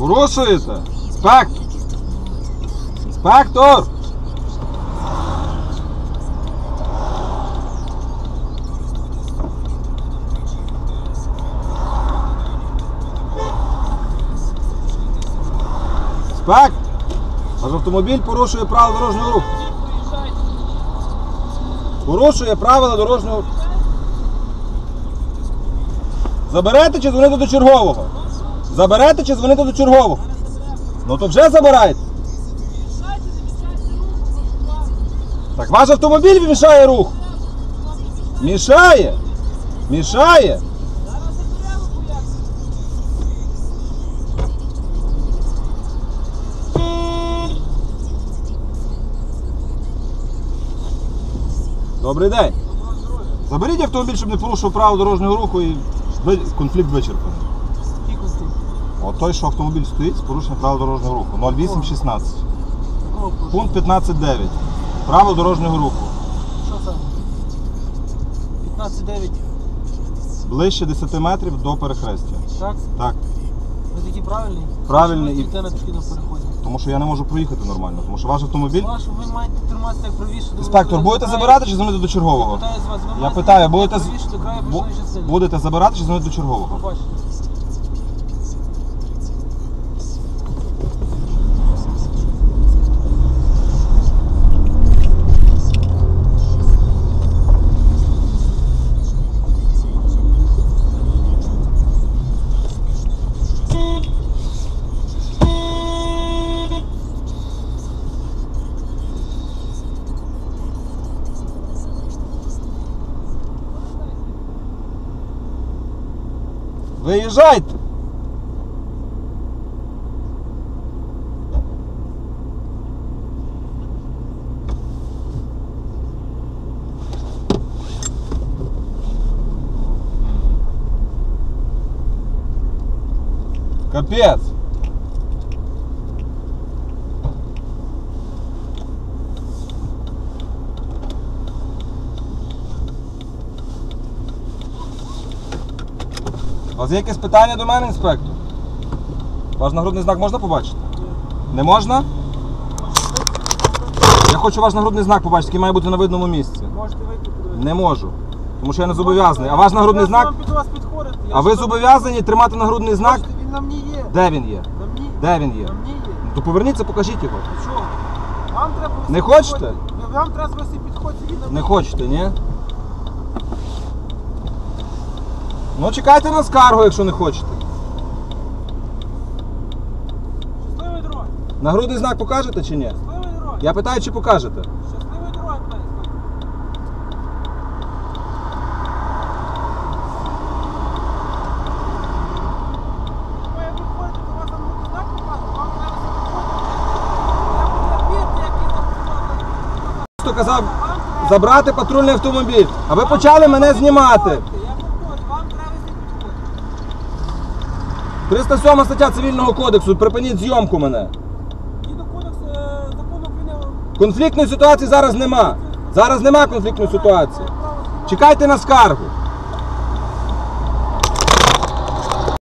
Порушуєте? Інспектор! Інспектор! Інспектор! Ваш автомобіль порушує правила дорожнього руху. Порушує правила дорожнього руху. Заберете чи дзвоните до чергового? Заберете чи дзвоните до чергового? Ну то вже забирайте. Так ваш автомобіль мішає рух. Мішає. Мішає. Добрий день. Заберіть автомобіль, щоб не порушив право дорожнього руху і конфлікт вичерпаний. От той, що автомобіль стоїть з порушенням правил дорожнього руху. 0816. Якого порушення? Пункт 15.9. Право дорожнього руху. Що саме? 15-9, Ближче 10 метрів до перехрестя. так? Так. Ви такі правильні? Правильний і- на пішохідному переході. Тому що я не можу проїхати нормально, тому що ваш автомобіль. Вашу, ви маєте триматися як правіше. до- Інспектор, будете забирати чи дзвонити до чергового? Я питаю з вас, ви маєте питаю, триматися будете з- правіше до краю Бу- проїжджої частини. Будете забирати чи дзвонити до чергового? Побачите. Виїжджайте. Капец. У вас є якесь питання до мене, інспектор? Ваш нагрудний знак можна побачити? Не можна? Я хочу ваш нагрудний знак побачити, який має бути на видному місці. Можете вийти подивитися. Не можу. Тому що я не зобов'язаний. А ваш нагрудний знак? під вас підходити. Я А ви ж- зобов'язані тримати нагрудний знак? Бачите, Він на мені є. Де він є? На мені. Де він є? На мені є. Ну, То поверніться, покажіть його. Вам треба Не хочете? Вам треба звести підход, він на Не мені. хочете, ні? Ну чекайте на скаргу, якщо не хочете. Щасливої дороги. Нагрудний знак покажете чи ні? Щасливої дороги. Я питаю, чи покажете? Щасливої дороги, питаю. Казав забрати патрульний автомобіль. А ви почали мене знімати. Я підходжу, вам треба вести підходити. 307 стаття цивільного кодексу. Припиніть зйомку мене. Згідно е, закону України Конфліктної ситуації зараз нема. Зараз нема конфліктної ситуації. Чекайте на скаргу.